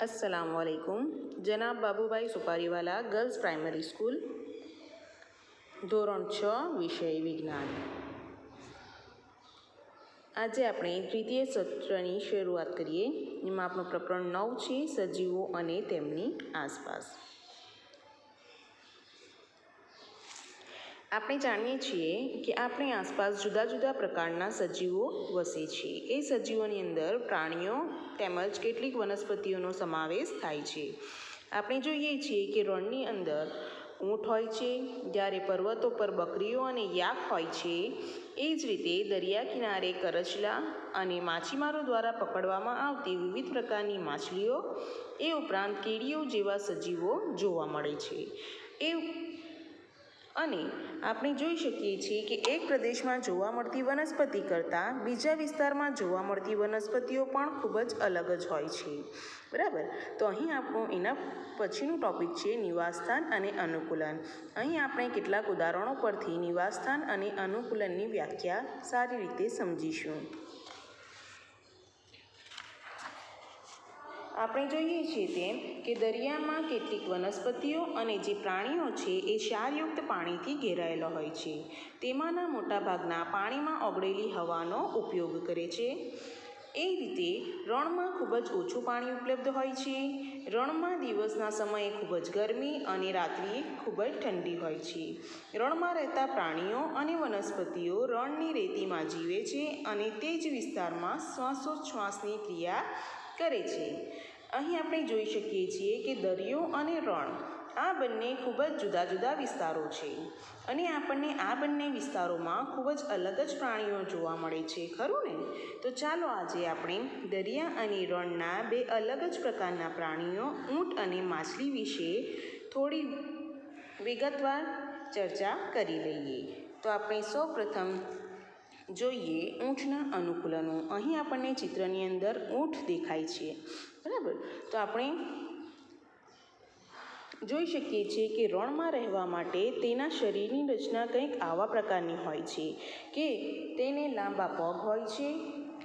અસલામવાલેકુમ જનાબ Babubhai Suparivala girls primary school ધોરણ છ, વિષય વિજ્ઞાન. આજે આપણે તૃતીય સત્રની શરૂઆત કરીએ. એમાં આપણું પ્રકરણ નવ છે, સજીવો અને તેમની આસપાસ. આપણે જાણીએ છીએ કે આપણી આસપાસ જુદા જુદા પ્રકારના સજીવો વસે છે. એ સજીવોની અંદર પ્રાણીઓ તેમજ કેટલીક વનસ્પતિઓનો સમાવેશ થાય છે. આપણે જોઈએ છીએ કે રણની અંદર ઊંટ હોય છે, જ્યારે પર્વતો પર બકરીઓ અને યાક હોય છે. એ જ રીતે દરિયા કિનારે કરચલા અને માછીમારો દ્વારા પકડવામાં આવતી વિવિધ પ્રકારની માછલીઓ, એ ઉપરાંત કીડીઓ જેવા સજીવો જોવા મળે છે. એ અને આપણે જોઈ શકીએ છીએ કે એક પ્રદેશમાં જોવા મળતી વનસ્પતિ કરતાં બીજા વિસ્તારમાં જોવા મળતી વનસ્પતિઓ પણ ખૂબ જ અલગ જ હોય છે. બરાબર? તો અહીં આપણું એના પછીનું ટોપિક છે નિવાસસ્થાન અને અનુકૂલન. અહીં આપણે કેટલાક ઉદાહરણો પરથી નિવાસસ્થાન અને અનુકૂલનની વ્યાખ્યા સારી રીતે સમજીશું. આપણે જોઈએ છીએ તેમ કે દરિયામાં કેટલીક વનસ્પતિઓ અને જે પ્રાણીઓ છે એ ક્ષારયુક્ત પાણીથી ઘેરાયેલો હોય છે. તેમાંના મોટાભાગના પાણીમાં ઓગળેલી હવાનો ઉપયોગ કરે છે. એ રીતે રણમાં ખૂબ જ ઓછું પાણી ઉપલબ્ધ હોય છે. રણમાં દિવસના સમયે ખૂબ જ ગરમી અને રાત્રિએ ખૂબ જ ઠંડી હોય છે. રણમાં રહેતા પ્રાણીઓ અને વનસ્પતિઓ રણની રેતીમાં જીવે છે અને તે જ વિસ્તારમાં શ્વાસોચ્છ્વાસની ક્રિયા કરે છે. અહીં આપણે જોઈ શકીએ છીએ કે દરિયો અને રણ આ બંને ખૂબ જ જુદા જુદા વિસ્તારો છે અને આપણને આ બંને વિસ્તારોમાં ખૂબ જ અલગ જ પ્રાણીઓ જોવા મળે છે, ખરું ને? તો ચાલો આજે આપણે દરિયા અને રણના બે અલગ જ પ્રકારના પ્રાણીઓ ઊંટ અને માછલી વિશે થોડી વિગતવાર ચર્ચા કરી લઈએ. તો આપણે સૌ પ્રથમ જોઈએ ઊંટના અનુકૂલનો. અહીં આપણને ચિત્રની અંદર ઊંટ દેખાય છે. બરાબર? તો આપણે જોઈ શકીએ છીએ કે રણમાં રહેવા માટે તેના શરીરની રચના કંઈક આવા પ્રકારની હોય છે કે તેને લાંબા પગ હોય છે,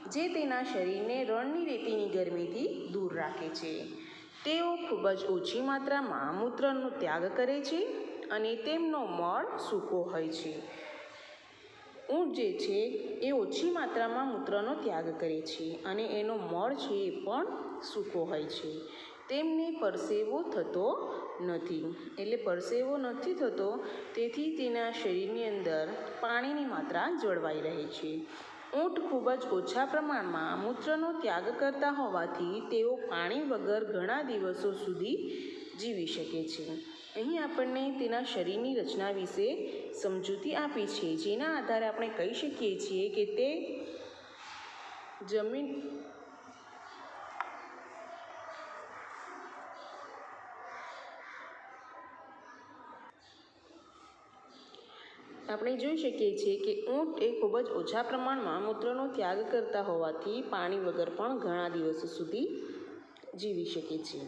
જે તેના શરીરને રણની રેતીની ગરમીથી દૂર રાખે છે. તેઓ ખૂબ જ ઓછી માત્રામાં મૂત્રનો ત્યાગ કરે છે અને તેમનો મળ સૂકો હોય છે. ઊંટ જે છે એ ઓછી માત્રામાં મૂત્રનો ત્યાગ કરે છે અને એનો મળ છે એ પણ સૂકો હોય છે. તેમને પરસેવો થતો નથી. એટલે પરસેવો નથી થતો, તેથી તેના શરીરની અંદર પાણીની માત્રા જળવાઈ રહે છે. ઊંટ ખૂબ જ ઓછા પ્રમાણમાં મૂત્રનો ત્યાગ કરતા હોવાથી તેઓ પાણી વગર ઘણા દિવસો સુધી જીવી શકે છે. અહીં આપણને તેના શરીરની રચના વિશે સમજૂતી આપી છે. જેના આધારે આપણે કહી શકીએ છીએ કે તે જમીન આપણે જોઈ શકીએ છીએ કે ઊંટ એ ખૂબ જ ઓછા પ્રમાણમાં મૂત્રનો ત્યાગ કરતા હોવાથી પાણી વગર પણ ઘણા દિવસો સુધી જીવી શકે છે.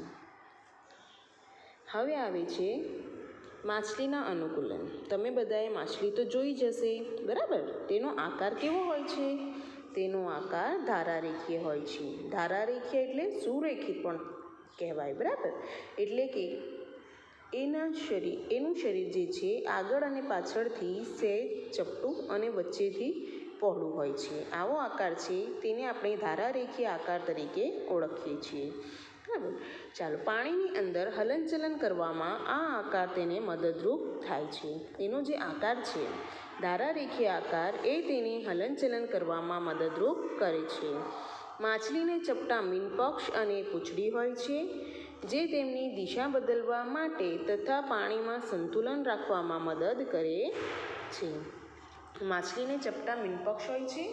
હવે આવે છે માછલીના અનુકૂલન. તમે બધાએ માછલી તો જોઈ જશે બરાબર? તેનો આકાર કેવો હોય છે? તેનો આકાર ધારારેખીય હોય છે. ધારારેખીય એટલે સુરેખિત પણ કહેવાય, બરાબર? એટલે કે એના શરીર, એનું શરીર જે છે, આગળ અને પાછળથી સહેજ ચપટું અને વચ્ચેથી પહોળું હોય છે. આવો આકાર છે, તેને આપણે ધારારેખીય આકાર તરીકે ઓળખીએ છીએ. બરાબર ચાલો, પાણીની અંદર હલનચલન કરવામાં આ આકાર તેને મદદરૂપ થાય છે. એનો જે આકાર છે ધારારેખીય આકાર એ તેને હલનચલન કરવામાં મદદરૂપ કરે છે. માછલીને ચપટા મીનપક્ષ અને પૂંછડી હોય છે, જે તેમની દિશા બદલવા માટે તથા પાણીમાં સંતુલન રાખવામાં મદદ કરે છે. માછલીને ચપટા મીનપક્ષ હોય છે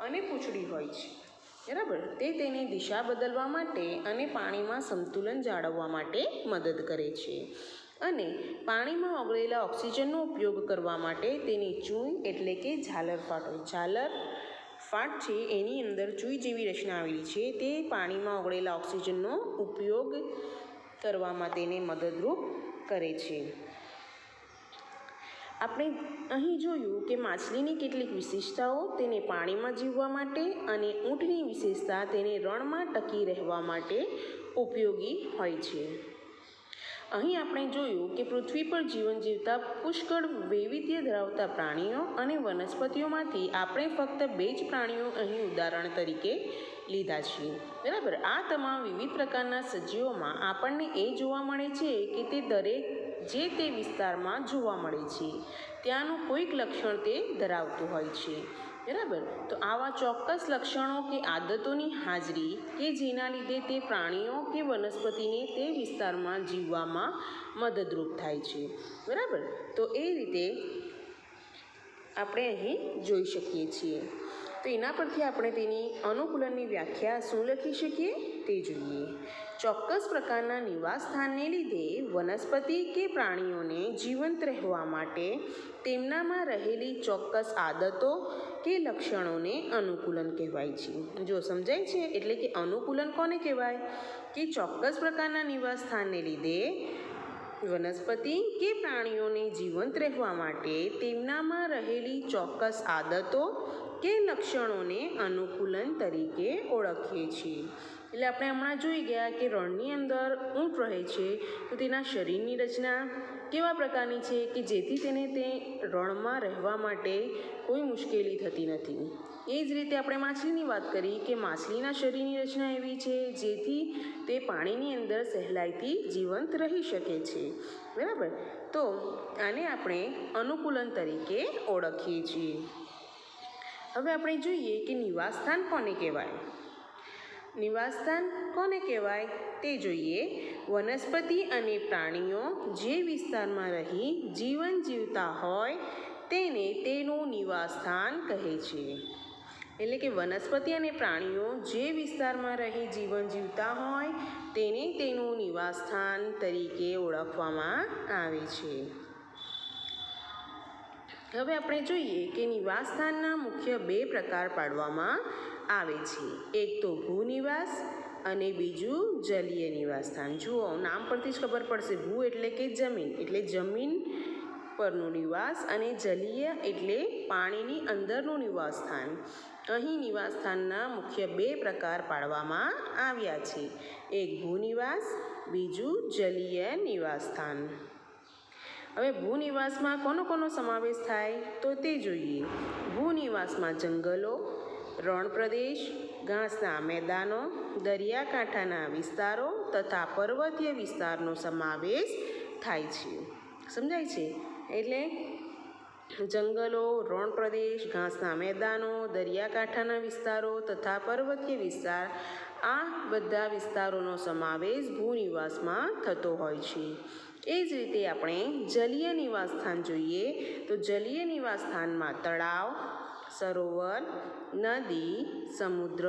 અને પૂંછડી હોય છે. બરાબર? તે તેની દિશા બદલવા માટે અને પાણીમાં સંતુલન જાળવવા માટે મદદ કરે છે. અને પાણીમાં ઓગળેલા ઓક્સિજનનો ઉપયોગ કરવા માટે તેની ચૂંઈ એટલે કે ઝાલર ફાટ હોય. ઝાલર ફાટ છે, એની અંદર ચૂઈ જેવી રચના આવેલી છે. તે પાણીમાં ઓગળેલા ઓક્સિજનનો ઉપયોગ કરવામાં તેને મદદરૂપ કરે છે. આપણે અહીં જોયું કે માછલીની કેટલીક વિશેષતાઓ તેને પાણીમાં જીવવા માટે અને ઊંટની વિશેષતા તેને રણમાં ટકી રહેવા માટે ઉપયોગી હોય છે. અહીં આપણે જોયું કે પૃથ્વી પર જીવન જીવતા પુષ્કળ વૈવિધ્ય ધરાવતા પ્રાણીઓ અને વનસ્પતિઓમાંથી આપણે ફક્ત બે જ પ્રાણીઓ અહીં ઉદાહરણ તરીકે લીધા છે. બરાબર? આ તમામ વિવિધ પ્રકારના સજીવોમાં આપણને એ જોવા મળે છે કે તે દરેક જે તે વિસ્તારમાં જોવા મળે છે. ત્યાંનું કોઈક લક્ષણ તે ધરાવતું હોય છે. બરાબર? તો આવા ચોક્કસ લક્ષણો કે આદતોની હાજરી કે જેના લીધે તે પ્રાણીઓ કે વનસ્પતિને તે વિસ્તારમાં જીવવામાં મદદરૂપ થાય છે. બરાબર? તો એ રીતે આપણે અહીં જોઈ શકીએ છીએ. તો એના પરથી આપણે તેની અનુકૂલનની વ્યાખ્યા શું લખી શકીએ? તે જોઈએ. ચોક્કસ પ્રકારના નિવાસ સ્થાનને લીધે વનસ્પતિ કે પ્રાણીઓને જીવંત રહેવા માટે તેમનામાં રહેલી ચોક્કસ આદતો કે લક્ષણોને અનુકૂલન કહેવાય છે. જો સમજાય છે એટલે કે અનુકૂલન કોને કહેવાય? કે ચોક્કસ પ્રકારના નિવાસ સ્થાનને લીધે વનસ્પતિ કે પ્રાણીઓને જીવંત રહેવા માટે તેમનામાં રહેલી ચોક્કસ આદતો કે લક્ષણોને અનુકૂલન તરીકે ઓળખીએ છીએ. એટલે આપણે હમણાં જોઈ ગયા કે રણની અંદર ઊંટ રહે છે, તો તેના શરીરની રચના કેવા પ્રકારની છે કે જેથી તેને તે રણમાં રહેવા માટે કોઈ મુશ્કેલી થતી નથી. એ જ રીતે આપણે માછલીની વાત કરી કે માછલીના શરીરની રચના એવી છે જેથી તે પાણીની અંદર સહેલાઈથી જીવંત રહી શકે છે. બરાબર? તો આને આપણે અનુકૂલન તરીકે ઓળખીએ છીએ. હવે આપણે જોઈએ કે નિવાસસ્થાન કોને કહેવાય? નિવાસસ્થાન કોને કહેવાય? તે જોઈએ વનસ્પતિ અને પ્રાણીઓ જે વિસ્તારમાં રહી જીવન જીવતા હોય તેને તેનું નિવાસસ્થાન કહે છે. એટલે કે વનસ્પતિ અને પ્રાણીઓ જે વિસ્તારમાં રહી જીવન જીવતા હોય તેને તેનું નિવાસસ્થાન તરીકે ઓળખવામાં આવે છે. હવે આપણે જોઈએ કે નિવાસસ્થાનના મુખ્ય બે પ્રકાર પાડવામાં આવે છે. એક તો ભૂનિવાસ અને બીજું જલીય નિવાસસ્થાન. જુઓ, નામ પરથી જ ખબર પડશે. ભૂ એટલે કે જમીન. એટલે જમીન પરનું નિવાસ અને જલીય એટલે પાણીની અંદરનું નિવાસસ્થાન. અહીં નિવાસસ્થાનના મુખ્ય બે પ્રકાર પાડવામાં આવ્યા છે. એક ભૂનિવાસ, બીજું જલીય નિવાસસ્થાન. હવે ભૂનિવાસમાં કોનો કોનો સમાવેશ થાય તો તે જોઈએ. ભૂનિવાસમાં જંગલો રણ પ્રદેશ ઘાસના મેદાનો, દરિયાકાંઠાના વિસ્તારો તથા પર્વતીય વિસ્તારનો સમાવેશ થાય છે. સમજાય છે? એટલે જંગલો રણ પ્રદેશ ઘાસના મેદાનો, દરિયાકાંઠાના વિસ્તારો તથા પર્વતીય વિસ્તાર, આ બધા વિસ્તારોનો સમાવેશ ભૂનિવાસમાં થતો હોય છે. એ જ રીતે આપણે જલીય નિવાસસ્થાન જોઈએ તો જલીય નિવાસસ્થાનમાં તળાવ, સરોવર, નદી, સમુદ્ર,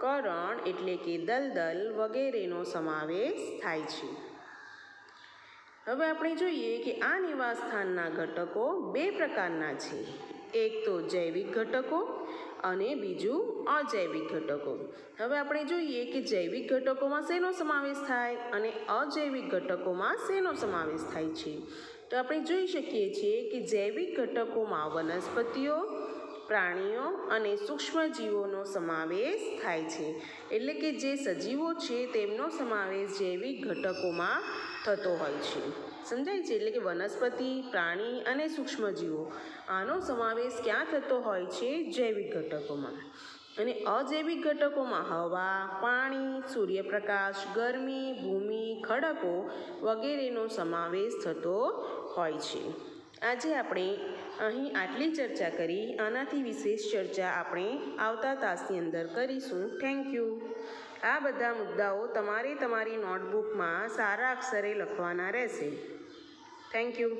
કરણ એટલે કે દલદલ વગેરેનો સમાવેશ થાય છે. હવે આપણે જોઈએ કે આ નિવાસસ્થાનના ઘટકો બે પ્રકારના છે. એક તો જૈવિક ઘટકો અને બીજું અજૈવિક ઘટકો. હવે આપણે જોઈએ કે જૈવિક ઘટકોમાં શેનો સમાવેશ થાય અને અજૈવિક ઘટકોમાં શેનો સમાવેશ થાય છે. તો આપણે જોઈ શકીએ છીએ કે જૈવિક ઘટકોમાં વનસ્પતિઓ, પ્રાણીઓ અને સૂક્ષ્મજીવોનો સમાવેશ થાય છે. એટલે કે જે સજીવો છે તેમનો સમાવેશ જૈવિક ઘટકોમાં થતો હોય છે. સમજાય છે એટલે કે વનસ્પતિ, પ્રાણી અને સૂક્ષ્મજીવો. આનો સમાવેશ ક્યાં થતો હોય છે? જૈવિક ઘટકોમાં. અને અજૈવિક ઘટકોમાં હવા, પાણી, સૂર્યપ્રકાશ, ગરમી, ભૂમિ, ખડકો વગેરેનો સમાવેશ થતો હોય છે. આજે આપણે અહીં આટલી ચર્ચા કરી. આનાથી વિશેષ ચર્ચા આપણે આવતા તાસની અંદર કરીશું. થેન્ક યુ આ બધા મુદ્દાઓ તમારે તમારી નોટબુકમાં સારા અક્ષરે લખવાના રહેશે. Thank you